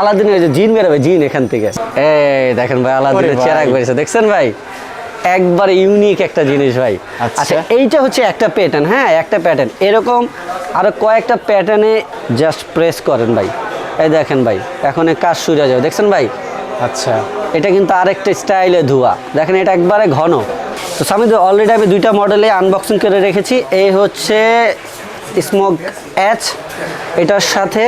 আলাদিনের ওই যে জিন বেরোবে জিন এখান থেকে। এই দেখেন ভাই আলাদিনের। চেরাক বেরিয়েছে দেখছেন ভাই? একবার ইউনিক একটা জিনিস ভাই। আচ্ছা। আচ্ছা এইটা হচ্ছে একটা প্যাটার্ন হ্যাঁ একটা প্যাটার্ন এরকম আরও কয়েকটা প্যাটার্নে জাস্ট প্রেস করেন ভাই। এই দেখেন ভাই এখন কাজ হয়ে যাবে। দেখছেন ভাই? আচ্ছা। এটা কিন্তু আরেকটা স্টাইলে ধোয়া। দেখেন এটা একবারে ঘন। তো আমি অলরেডি আমি দুইটা মডেলে আনবক্সিং করে রেখেছি। এই হচ্ছে স্মোক অ্যাচ এটার সাথে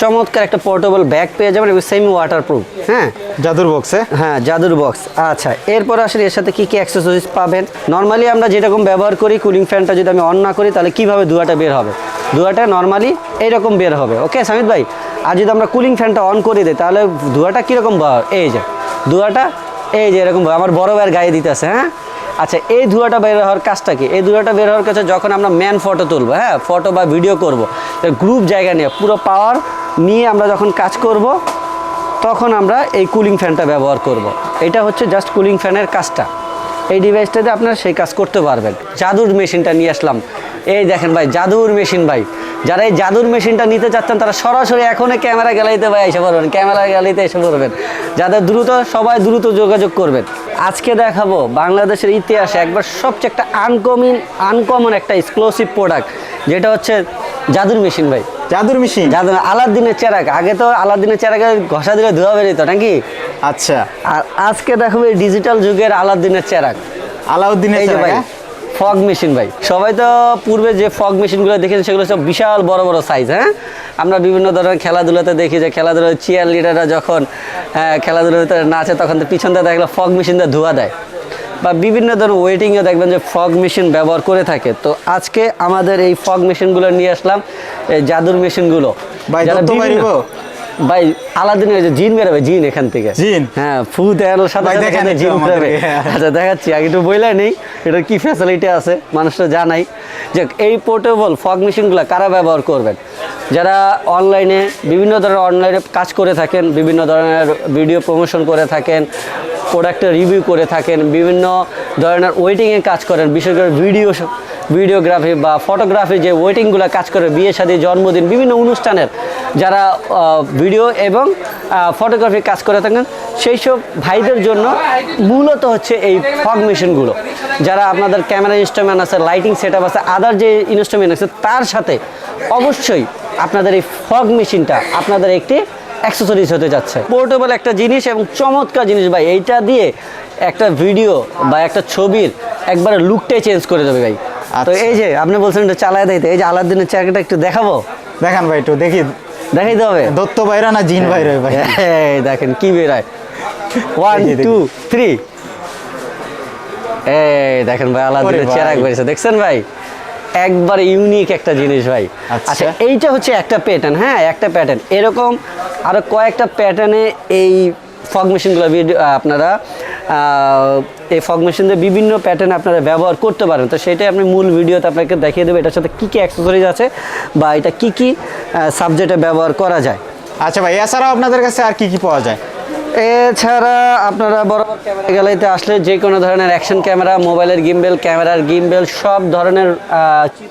চমৎকার একটা পোর্টেবল ব্যাগ পেয়ে যাবেন এবং সেমি ওয়াটারপ্রুফ হ্যাঁ? জাদুর বক্সে হ্যাঁ জাদুর বক্স আচ্ছা। এরপর আসলে এর সাথে কী কী অ্যাক্সেসরিজ পাবেন? নর্মালি আমরা যেরকম ব্যবহার করি কুলিং ফ্যানটা যদি আমি অন না করি তাহলে কীভাবে ধোঁয়াটা বের হবে? ধোঁয়াটা নর্মালি এইরকম বের হবে। ওকে সামিত ভাই আর যদি আমরা কুলিং ফ্যানটা অন করে দিই তাহলে ধোঁয়াটা কীরকম এই যে ধোঁয়াটা এই যে এরকম আমার বড় ভাইয়ের গায়ে দিতেছে হ্যাঁ? আচ্ছা এই ধোঁয়াটা বের হওয়ার কাজটা কি? এই ধোঁয়াটা বের হওয়ার কাছে যখন আমরা ম্যান ফটো তুলবো হ্যাঁ ফটো বা ভিডিও করব গ্রুপ জায়গা নিয়ে, পুরো পাওয়ার নিয়ে আমরা যখন কাজ করব, তখন আমরা এই কুলিং ফ্যানটা ব্যবহার করব। এটা হচ্ছে জাস্ট কুলিং ফ্যানের কাজটা। এই ডিভাইসটাতে আপনারা সেই কাজ করতে পারবেন। জাদুর মেশিনটা নিয়ে আসলাম। এই দেখেন ভাই, জাদুর মেশিন ভাই। যারা এই জাদুর মেশিনটা নিতে চাচ্ছেন, তারা সরাসরি এখনই ক্যামেরা গ্যালারিতে ভাই এসে পড়বেন, ক্যামেরা গ্যালারিতে এসে পড়বেন। যাদের দ্রুত, সবাই দ্রুত যোগাযোগ করবেন। আজকে দেখাবো বাংলাদেশের ইতিহাসে একবার সবচেয়ে একটা আনকমিন আনকমন একটা এক্সক্লুসিভ প্রোডাক্ট যেটা হচ্ছে জাদুর মেশিন ভাই। জাদুর মেশিন জাদু আলাদিনের চেরাক আগে তো আলাদিনের চেরাকে ঘষা দিলে ধোয়া বেরিত নাকি? আচ্ছা। আর আজকে দেখাবো এই ডিজিটাল যুগের আলাদিনের চেরাক আলাউদ্দিনের ভাই চেরাগ, ফগ মেশিন ভাই। সবাই তো পূর্বে যে ফগ মেশিনগুলো দেখেছেন সেগুলো সব বিশাল বড় বড় সাইজ হ্যাঁ? আমরা বিভিন্ন ধরনের খেলাধুলাতে দেখি যে খেলাধুলা চেয়ার লিডাররা যখন হ্যাঁ, খেলাধুলার ভিতরে নাচে তখন তো পিছন দিয়ে দেখলে ফগ মেশিন দিয়ে ধোয়া দেয়। বা বিভিন্ন ধরনের ওয়েটিংয়ে দেখবেন যে ফগ মেশিন ব্যবহার করে থাকে। তো আজকে আমাদের এই ফগ মেশিনগুলো নিয়ে আসলাম এই জাদুর মেশিনগুলো। ভাই, ওই যে জিন বেরোবে জিন এখান থেকে। জিন? হ্যাঁ ফু দেওয়ার সাথে ভাই, সাথে জিন বেরোবে। আচ্ছা দেখাচ্ছি আগে একটু বইলাই নেই এটার কি ফ্যাসিলিটি আছে মানুষরা জানাই। যে এই পোর্টেবল ফগ মেশিনগুলো কারা ব্যবহার করবেন? যারা অনলাইনে বিভিন্ন ধরনের অনলাইনে কাজ করে থাকেন বিভিন্ন ধরনের ভিডিও প্রমোশন করে থাকেন প্রোডাক্টের রিভিউ করে থাকেন বিভিন্ন ধরনের ওয়েটিংয়ে কাজ করেন বিশেষ করে ভিডিও ভিডিওগ্রাফি বা ফটোগ্রাফি যে ওয়েটিংগুলো কাজ করে, বিয়ে শাদী, জন্মদিন, বিভিন্ন অনুষ্ঠানের যারা ভিডিও এবং ফটোগ্রাফি কাজ করে থাকেন, সেই সব ভাইদের জন্য মূলত হচ্ছে এই ফগ মেশিনগুলো। যারা আপনাদের ক্যামেরা ইনস্ট্রুমেন্ট আছে লাইটিং সেট আছে আদার যে ইনস্ট্রুমেন্ট আছে, তার সাথে অবশ্যই আপনাদের এই ফগ মেশিনটা আপনাদের একটি অ্যাক্সেসরিজ হতে যাচ্ছে। পোর্টেবল একটা জিনিস এবং চমৎকার জিনিস ভাই, এইটা দিয়ে একটা ভিডিও বা একটা ছবির একবারে লুকটাই চেঞ্জ করে দেবে ভাই। তো আচ্ছা। এই যে আপনি বলছেন এটা চালায় দিতে এই যে আলাদিনের চাকরিটা একটু দেখাবো? দেখান ভাই একটু দেখি। দেখাইতে হবে? দত্ত বাইরা না জিন বাইরে ভাই? এই দেখেন কি বেরায়। ওয়ান। টু থ্রি এই দেখেন ভাই আলাদিনের। চেরাক বেরিয়েছে। দেখছেন ভাই? একবার ইউনিক একটা জিনিস ভাই। আচ্ছা। আচ্ছা এইটা হচ্ছে একটা প্যাটার্ন হ্যাঁ একটা প্যাটার্ন এরকম আরও কয়েকটা প্যাটার্নে এই ফগ মেশিনগুলো আপনারা এই ফগ মেশিন দিয়ে বিভিন্ন প্যাটার্ন আপনারা ব্যবহার করতে পারেন। তো সেটাই আপনি মূল ভিডিওতে আপনাকে দেখিয়ে দেবো এটার সাথে কী কী অ্যাক্সেসরিজ আছে বা এটা কী কী সাবজেক্টে ব্যবহার করা যায়। আচ্ছা ভাই এছাড়াও আপনাদের কাছে আর কি কি পাওয়া যায়? এছাড়া আপনারা বরাবর ক্যামেরা গ্যালারিতে আসলে যে কোনো ধরনের অ্যাকশন ক্যামেরা মোবাইলের গিম্বেল ক্যামেরার গিম্বেল সব ধরনের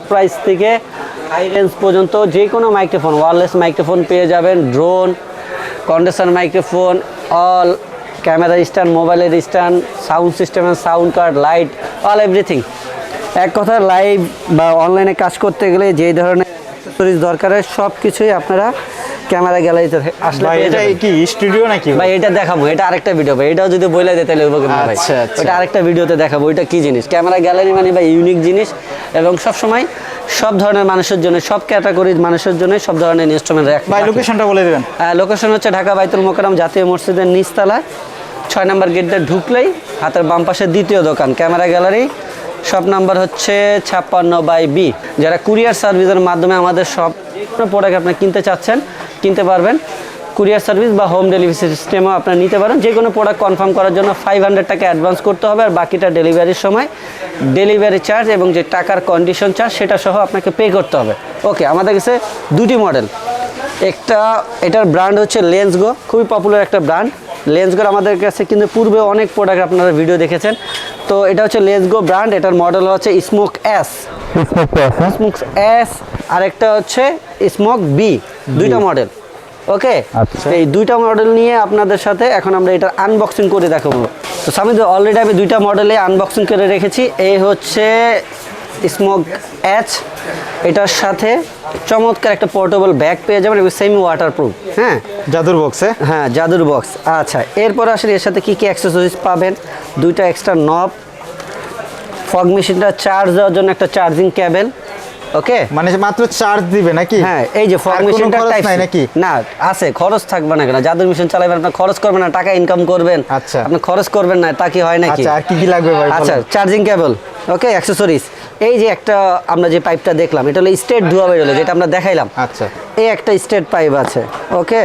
প্রাইস থেকে হাই রেঞ্জ পর্যন্ত যে কোনো মাইক্রোফোন ওয়ারলেস মাইক্রোফোন পেয়ে যাবেন drone condenser microphone all camera stand মোবাইলের স্ট্যান্ড সাউন্ড সিস্টেমের sound card light all everything এক কথা লাইভ বা অনলাইনে কাজ করতে গেলে যেই ধরনের দরকার হয় সব কিছুই আপনারা ক্যামেরা গ্যালারিতে আসলে এটা কি স্টুডিও নাকি? ভাই এটা দেখাবো এটা আরেকটা ভিডিও ভাই। এটাও যদি বলে দেয় তাহলে হইব কেমন ভাই। আচ্ছা, আচ্ছা। আরেকটা ভিডিওতে দেখাবো ওইটা কি জিনিস? ক্যামেরা গ্যালারি মানে ভাই ইউনিক জিনিস। এবং সব সময় সব ধরনের মানুষের জন্য সব ক্যাটাগরির মানুষের জন্য সব ধরনের ইনস্ট্রুমেন্ট ভাই লোকেশনটা বলে দেবেন। লোকেশন হচ্ছে ঢাকা বাইতুল মোকাররম জাতীয় মসজিদের নিচতলায়। ছয় নম্বর গেটটা ঢুকলেই হাতের বাম পাশে দ্বিতীয় দোকান ক্যামেরা গ্যালারি সব নাম্বার হচ্ছে ছাপ্পান্ন বাই বি। যারা কুরিয়ার সার্ভিসের মাধ্যমে আমাদের সব প্রোডাক্ট আপনি কিনতে চাচ্ছেন কিনতে পারবেন। কুরিয়ার সার্ভিস বা হোম ডেলিভারি সিস্টেমও আপনারা নিতে পারেন। যে কোনো প্রোডাক্ট কনফার্ম করার জন্য ফাইভ হান্ড্রেড টাকা অ্যাডভান্স করতে হবে আর বাকিটা ডেলিভারির সময় ডেলিভারি চার্জ এবং যে টাকার কন্ডিশন চার্জ সেটা সহ আপনাকে পে করতে হবে। ওকে আমাদের কাছে দুটি মডেল একটা এটার ব্র্যান্ড হচ্ছে লেন্সগো খুবই পপুলার একটা ব্র্যান্ড লেন্সগোর আমাদের কাছে কিন্তু পূর্বে অনেক প্রোডাক্ট আপনারা ভিডিও দেখেছেন। তো এটা হচ্ছে লেন্সগো ব্র্যান্ড এটার মডেল হচ্ছে স্মোক এস স্মোক এস আর একটা হচ্ছে স্মোক বি দুইটা মডেল ওকে আচ্ছা। এই দুইটা মডেল নিয়ে আপনাদের সাথে এখন আমরা এটা আনবক্সিং করে দেখাবো। তো সামিদ অলরেডি আমি দুইটা মডেলে আনবক্সিং করে রেখেছি। এই হচ্ছে স্মোক অ্যাচ এটার সাথে চমৎকার একটা পোর্টেবল ব্যাগ পেয়ে যাবেন এবং সেমি ওয়াটারপ্রুফ হ্যাঁ? জাদুর বক্সে হ্যাঁ জাদুর বক্স আচ্ছা এরপর আসলে এর সাথে কী কী অ্যাক্সেসরিজ পাবেন? দুইটা এক্সট্রা নব ফগ মেশিনটা চার্জ দেওয়ার জন্য একটা চার্জিং ক্যাবেল ওকে মানে মাত্র চার্জ দিবে নাকি? হ্যাঁ এই যে ফগ মেশিনটা টাইপ নাই নাকি? না আছে খরচ থাকবে না কেন? জাদুর মেশিন চালাবেন আপনার খরচ করবেন না টাকা ইনকাম করবেন। আচ্ছা। আপনি খরচ করবেন না তা কি হয় নাকি? আচ্ছা আর কি কি লাগবে ভাই আচ্ছা চার্জিং কেবল ওকে অ্যাক্সেসরিজ এই যে একটা আমরা যে পাইপটা দেখলাম এটা হলো স্টেট ধোয়া বেরোলো যেটা আমরা দেখাইলাম। আচ্ছা। এই একটা স্টেট পাইপ আছে ওকে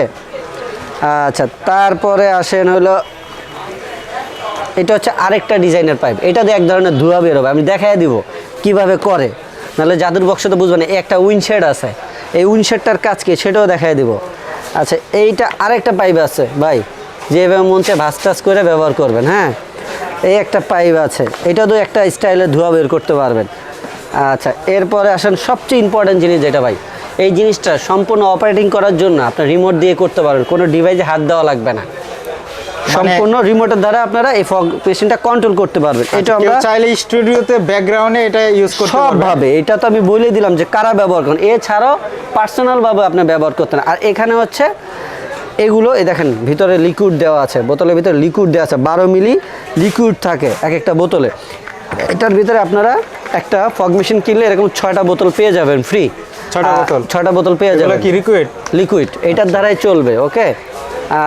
আচ্ছা তারপরে আসেন হলো এটা হচ্ছে আরেকটা ডিজাইনের পাইপ এটা দিয়ে এক ধরনের ধোঁয়া বেরোবে আমি দেখাই দিব কীভাবে করে। নাহলে জাদুর বক্সে তো বুঝবেন এই একটা উইনশেড আছে। এই উইনশেডটার কাজ কি? সেটাও দেখাই দিব। আচ্ছা এইটা আরেকটা পাইপ আছে, ভাই। যেভাবে মন চায় ভাস টাস করে ব্যবহার করবেন হ্যাঁ? এই একটা পাইপ আছে, এটা তো একটা স্টাইলে ধোঁয়া বের করতে পারবেন। আচ্ছা এরপরে আসেন সবচেয়ে ইম্পর্টেন্ট জিনিস যেটা, ভাই। এই জিনিসটা সম্পূর্ণ অপারেটিং করার জন্য আপনার রিমোট দিয়ে করতে পারবেন, কোনো ডিভাইসে হাত দেওয়া লাগবে না। সম্পূর্ণ রিমোটের দ্বারা আপনারা এই ফগ পেশেন্টটা কন্ট্রোল করতে পারবেন। এটা আমরা চাইলে স্টুডিওতে ব্যাকগ্রাউন্ডে এটা ইউজ করতে পারবে সবভাবে এটা তো আমি বলে দিলাম যে কারা ব্যবহার করেন। এছাড়াও পার্সোনালভাবে আপনি ব্যবহার করতেন আর এখানে হচ্ছে এগুলো এই দেখেন ভিতরে লিকুইড দেওয়া আছে বোতলের ভিতরে লিকুইড দেওয়া আছে বারো মিলি লিকুইড থাকে এক একটা বোতলে। এটার ভিতরে আপনারা একটা ফগ মেশিন কিনলে এরকম ছয়টা বোতল পেয়ে যাবেন ফ্রি ছয়টা বোতল? ছয়টা বোতল পেয়ে যাবেন। কি লিকুইড লিকুইড এটার দ্বারাই চলবে ওকে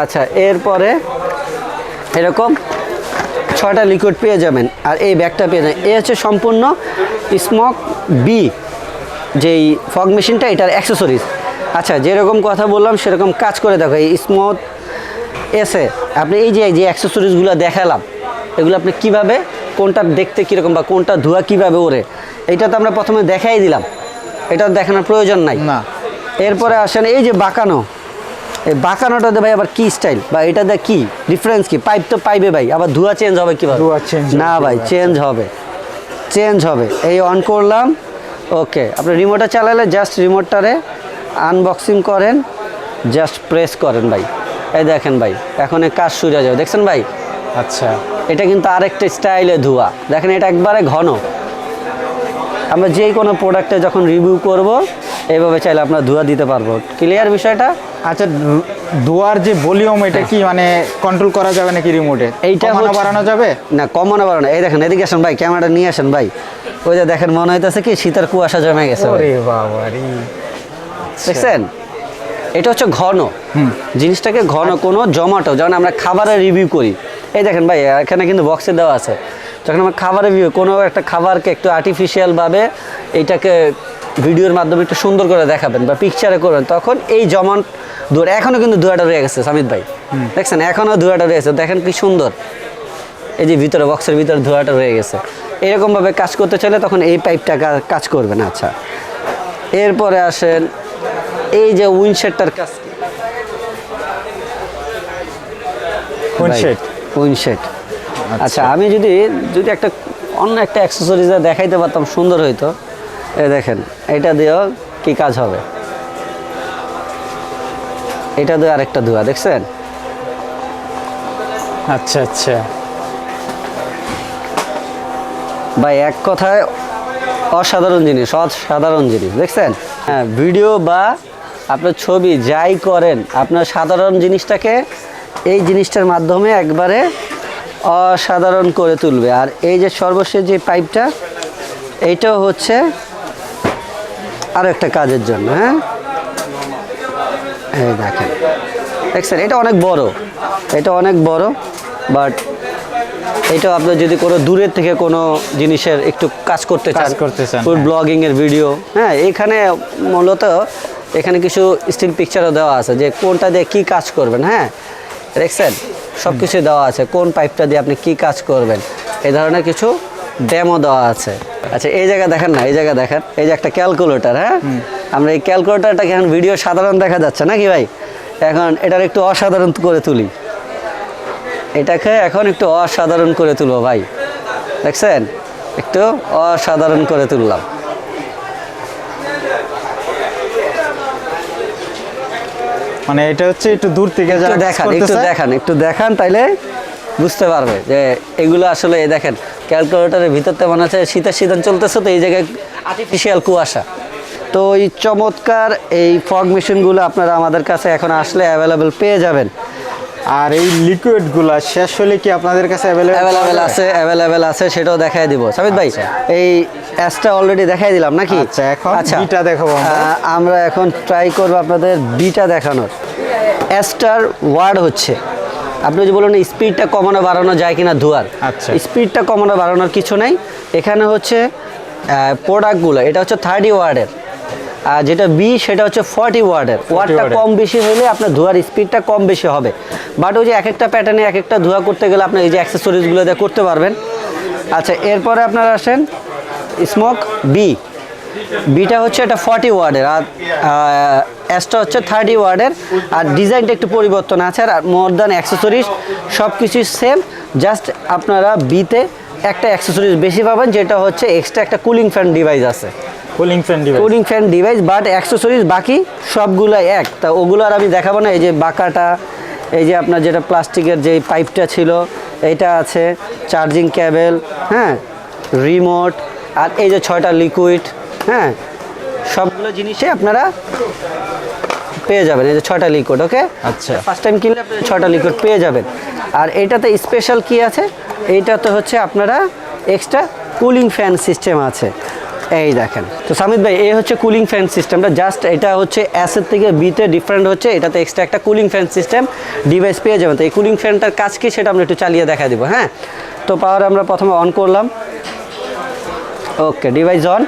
আচ্ছা এরপরে এরকম ছয়টা লিকুইড পেয়ে যাবেন। আর এই ব্যাগটা পেয়ে যাবেন। এ হচ্ছে সম্পূর্ণ স্মক বি যেই ফগ মেশিনটা এটার অ্যাক্সেসরিজ আচ্ছা যেরকম কথা বললাম সেরকম কাজ করে দেখো। এই স্মথ এসে আপনি এই যে যে অ্যাক্সেসরিজগুলো দেখালাম এগুলো আপনি কীভাবে কোনটা দেখতে কীরকম বা কোনটা ধোয়া কীভাবে ওরে এটা তো আমরা প্রথমে দেখাই দিলাম। এটা দেখানোর প্রয়োজন নাই। না। এরপরে আসেন এই যে বাঁকানো। এই বাঁকানোটাতে ভাই আবার কি স্টাইল বা এটা এটাতে কি? ডিফারেন্স কি? পাইপ তো পাইবে ভাই আবার ধোয়া চেঞ্জ হবে কীভাবে? ধোঁয়া change না ভাই চেঞ্জ হবে। চেঞ্জ হবে। এই অন করলাম। ওকে আপনি রিমোটটা চালালে জাস্ট রিমোটটারে আনবক্সিং করেন জাস্ট প্রেস করেন ভাই। এই দেখেন ভাই এখন কাজ হয়ে যাবে। দেখছেন ভাই? আচ্ছা। এটা কিন্তু আরেকটা স্টাইলে ধোয়া। দেখেন এটা একবারে ঘন। আমরা যে কোনো প্রোডাক্টে যখন রিভিউ করব এইভাবে চাইলে আপনার ধোয়া দিতে পারব। ক্লিয়ার বিষয়টা? আচ্ছা ধোয়ার যে ভলিউম এটা কি মানে কন্ট্রোল করা যাবে নাকি রিমোটে এইটা বাড়ানো যাবে? না কমানো বাড়ানো এই দেখেন এদিকে আসেন ভাই ক্যামেরাটা নিয়ে আসেন ভাই। ওই যে দেখেন মনে হইতেছে কি শীতের কুয়াশা জমে গেছে দেখছেন? এটা হচ্ছে ঘন। জিনিসটাকে ঘন কোনো জমাটো যেমন আমরা খাবারের রিভিউ করি। এই দেখেন ভাই এখানে কিন্তু বক্সে দেওয়া আছে। যখন আমরা খাবারের ভিউ কোনো একটা খাবারকে একটু আর্টিফিশিয়ালভাবে এইটাকে ভিডিওর মাধ্যমে একটু সুন্দর করে দেখাবেন বা পিকচারে করবেন তখন এই জমান ধোয়া এখনও কিন্তু ধোয়াটা রয়ে গেছে সামিদ ভাই। দেখছেন? এখনও ধোয়াটা রয়ে গেছে। দেখেন কি সুন্দর। এই যে ভিতরে বক্সের ভিতরে ধোয়াটা রয়ে গেছে। এরকমভাবে কাজ করতে চাইলে তখন এই পাইপটা কাজ করবেন। আচ্ছা। এরপরে আসেন এই যে উইনশেডটার কাজ কি? উইনশেড উইনশেড আচ্ছা। আমি যদি যদি একটা অন্য একটা অ্যাক্সেসরিজ দেখাইতে পারতাম সুন্দর হইতো। এ দেখেন এটা দিয়েও কি কাজ হবে? এটা দিয়ে আরেকটা ধোয়া দেখছেন? আচ্ছা আচ্ছা। ভাই এক কথায় অসাধারণ জিনিস অসাধারণ জিনিস দেখছেন? হ্যাঁ ভিডিও বা আপনার ছবি যাই করেন আপনার সাধারণ জিনিসটাকে এই জিনিসটার মাধ্যমে একবারে অসাধারণ করে তুলবে। আর এই যে সর্বশেষ যে পাইপটা এইটাও হচ্ছে আরও একটা কাজের জন্য হ্যাঁ? এই দেখেন। দেখছেন এটা অনেক বড়। এটা অনেক বড় বাট এটা আপনার যদি কোনো দূরের থেকে কোনো জিনিসের একটু কাজ করতে চান কাজ করতে চান, ফুড হ্যাঁ। ব্লগিং এর ভিডিও হ্যাঁ এখানে মূলত এখানে কিছু স্টিল পিকচারও দেওয়া আছে যে কোনটা দিয়ে কি কাজ করবেন হ্যাঁ? দেখছেন? সব কিছু দেওয়া আছে। কোন পাইপটা দিয়ে আপনি কি কাজ করবেন? এই ধরনের কিছু ডেমো দেওয়া আছে। আচ্ছা এই জায়গা দেখেন না এই জায়গা দেখেন। এই যে একটা ক্যালকুলেটর হ্যাঁ? আমরা এই ক্যালকুলেটরটাকে এখন ভিডিও সাধারণ দেখা যাচ্ছে নাকি ভাই? এখন এটার একটু অসাধারণ করে তুলি। এটাকে এখন একটু অসাধারণ করে তুলবো ভাই। দেখছেন? একটু অসাধারণ করে তুললাম। মানে এটা হচ্ছে একটু দূর থেকে যারা দেখান একটু দেখান একটু দেখান তাইলে বুঝতে পারবে যে এগুলো আসলে এই দেখেন ক্যালকুলেটরের ভিতরতে মনে হচ্ছে শীতের শীতান চলতেছে তো এই জায়গায় আর্টিফিশিয়াল কুয়াশা। তো এই চমৎকার এই ফগ মেশিনগুলো আপনারা আমাদের কাছে এখন আসলে অ্যাভেলেবেল পেয়ে যাবেন। আর এই লিকুইডগুলা শেষ হলে কি আপনাদের কাছে অ্যাভেলেবল আছে অ্যাভেলেবেল আছে সেটাও দেখাই দিব। সাবিত ভাই এই অ্যাসটা অলরেডি দেখাই দিলাম নাকি? আচ্ছা, এখন বিটা দেখাবো আমরা। এখন ট্রাই করব আপনাদের বিটা দেখানোর। অ্যাসটার ওয়ার্ড হচ্ছে আপনি যে বলুন স্পিডটা কমানো বাড়ানো যায় কিনা ধোয়ার। আচ্ছা। স্পিডটা কমানো বাড়ানোর কিছু নেই। এখানে হচ্ছে প্রোডাক্টগুলো এটা হচ্ছে থার্টি ওয়ার্ডের আর যেটা বি সেটা হচ্ছে ফর্টি ওয়ার্ডের ওয়ার্ডটা কম বেশি হলে আপনার ধোয়ার স্পিডটা কম বেশি হবে। বাট ওই যে এক একটা প্যাটার্নে এক একটা ধোয়া করতে গেলে আপনার এই যে অ্যাক্সেসরিজগুলো দিয়ে করতে পারবেন। আচ্ছা এরপরে আপনারা আসেন স্মোক বি বিটা হচ্ছে এটা ফর্টি ওয়ার্ডের আর অ্যাসটা হচ্ছে থার্টি ওয়ার্ডের আর ডিজাইনটা একটু পরিবর্তন আছে আর মোর দ্যান অ্যাক্সেসরিজ সব কিছুই সেম জাস্ট আপনারা বিতে একটা অ্যাক্সেসরিজ বেশি পাবেন যেটা হচ্ছে এক্সট্রা একটা কুলিং ফ্যান ডিভাইস আছে। Cooling fan device cooling fan device but accessories বাকি সবগুলো এক। তা ওগুলো আর আমি দেখাবো না এই যে বাঁকাটা এই যে আপনার যেটা প্লাস্টিকের যে পাইপটা ছিল এইটা আছে চার্জিং ক্যাবেল হ্যাঁ রিমোট আর এই যে ছয়টা লিকুইড হ্যাঁ সবগুলো জিনিসে আপনারা পেয়ে যাবেন এই যে ছয়টা লিকুইড ওকে আচ্ছা। ফার্স্ট টাইম কিনলে আপনি ছয়টা লিকুইড পেয়ে যাবেন। আর এটাতে স্পেশাল কি আছে? এইটাতে হচ্ছে আপনারা এক্সট্রা কুলিং ফ্যান সিস্টেম আছে। এই দেখেন। তো সামিদ ভাই, এই হচ্ছে কুলিং ফ্যান সিস্টেমটা জাস্ট এটা হচ্ছে অ্যাসের থেকে বিতে ডিফারেন্ট হচ্ছে। এটাতে এক্সট্রা একটা কুলিং ফ্যান সিস্টেম ডিভাইস পেয়ে যাবেন। তো এই কুলিং ফ্যানটার কাজ কি সেটা আমরা একটু চালিয়ে দেখা দিব হ্যাঁ? তো পাওয়ার আমরা প্রথমে অন করলাম। ওকে ডিভাইস অন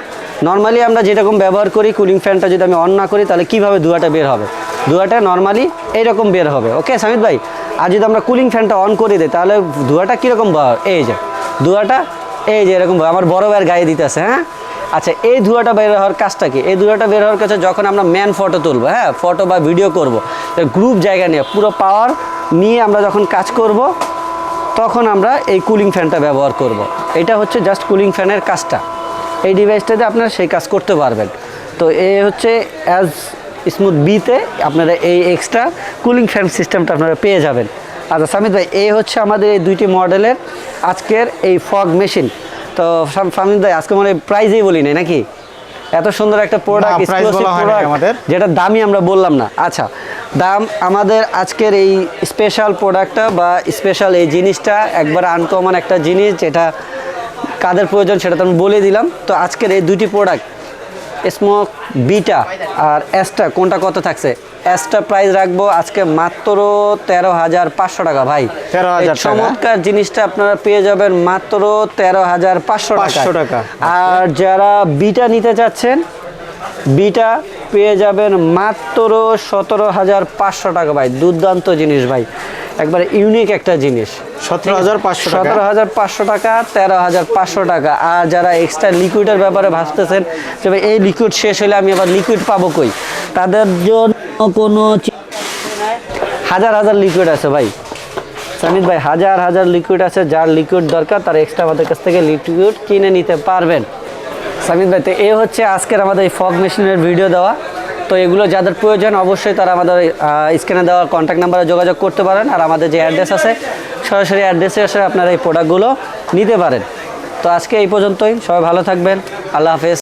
নর্মালি আমরা যেরকম ব্যবহার করি কুলিং ফ্যানটা যদি আমি অন না করি, তাহলে কীভাবে ধোঁয়াটা বের হবে? ধোঁয়াটা নর্মালি এইরকম বের হবে। ওকে সামিদ ভাই, আর যদি আমরা কুলিং ফ্যানটা অন করে দিই, তাহলে ধোঁয়াটা কীরকম এই যে ধোঁয়াটা এই যে এরকম আমার বড় ভাইয়ের গায়ে দিতেছে হ্যাঁ? আচ্ছা এই ধোঁয়াটা বের হওয়ার কাজটা কি? এই ধোঁয়াটা বের হওয়ার কাছে যখন আমরা ম্যান ফটো তুলবো হ্যাঁ ফটো বা ভিডিও করব গ্রুপ জায়গা নিয়ে, পুরো পাওয়ার নিয়ে আমরা যখন কাজ করব, তখন আমরা এই কুলিং ফ্যানটা ব্যবহার করব। এটা হচ্ছে জাস্ট কুলিং ফ্যানের কাজটা। এই ডিভাইসটাতে আপনারা সেই কাজ করতে পারবেন। তো এ হচ্ছে অ্যাজ স্মুথ বিতে আপনারা এই এক্সট্রা কুলিং ফ্যান সিস্টেমটা আপনারা পেয়ে যাবেন। আচ্ছা সামিদ ভাই এই হচ্ছে আমাদের এই দুইটি মডেলের আজকের এই ফগ মেশিন তো ভাই আজকে মানে প্রাইজেই বলি নাই নাকি? এত সুন্দর একটা প্রোডাক্ট নাই আমাদের। যেটা দামই আমরা বললাম না। আচ্ছা দাম আমাদের আজকের এই স্পেশাল প্রোডাক্টটা বা স্পেশাল এই জিনিসটা একবার আনকমন একটা জিনিস যেটা কাদের প্রয়োজন সেটা তো আমি বলে দিলাম। তো আজকের এই দুটি প্রোডাক্ট স্মোক বিটা আর অ্যাসটা কোনটা কত থাকছে? অ্যাসটা প্রাইস রাখব আজকে মাত্র তেরো হাজার পাঁচশো টাকা ভাই। তেরো হাজার চমৎকার জিনিসটা আপনারা পেয়ে যাবেন মাত্র তেরো হাজার পাঁচশো 500 টাকা। আর যারা বিটা নিতে চাচ্ছেন বিটা পেয়ে যাবেন মাত্র সতেরো হাজার পাঁচশো টাকা ভাই। দুর্দান্ত জিনিস ভাই। একবারে ইউনিক একটা জিনিস। 17,500 টাকা। সতেরো হাজার পাঁচশো টাকা তেরো হাজার পাঁচশো টাকা। আর যারা এক্সট্রা লিকুইডের ব্যাপারে ভাবতেছেন যে ভাই এই লিকুইড শেষ হলে আমি আবার লিকুইড পাবো কই? তাদের জন্য কোনো হাজার হাজার লিকুইড আছে ভাই। সামিদ ভাই হাজার হাজার লিকুইড আছে যার লিকুইড দরকার তার এক্সট্রা আমাদের কাছ থেকে লিকুইড কিনে নিতে পারবেন। সামিদ ভাই তো এ হচ্ছে আজকের আমাদের এই ফগ মেশিনের ভিডিও দেওয়া। তো এগুলো যাদের প্রয়োজন অবশ্যই তারা আমাদের স্ক্রিনে দেওয়া কন্ট্যাক্ট নাম্বারে যোগাযোগ করতে পারেন আর আমাদের যে অ্যাড্রেস আছে, সরাসরি অ্যাড্রেসে এসে আপনারা এই প্রোডাক্টগুলো নিতে পারেন। তো আজকে এই পর্যন্তই, সবাই ভালো থাকবেন, আল্লাহ হাফেজ।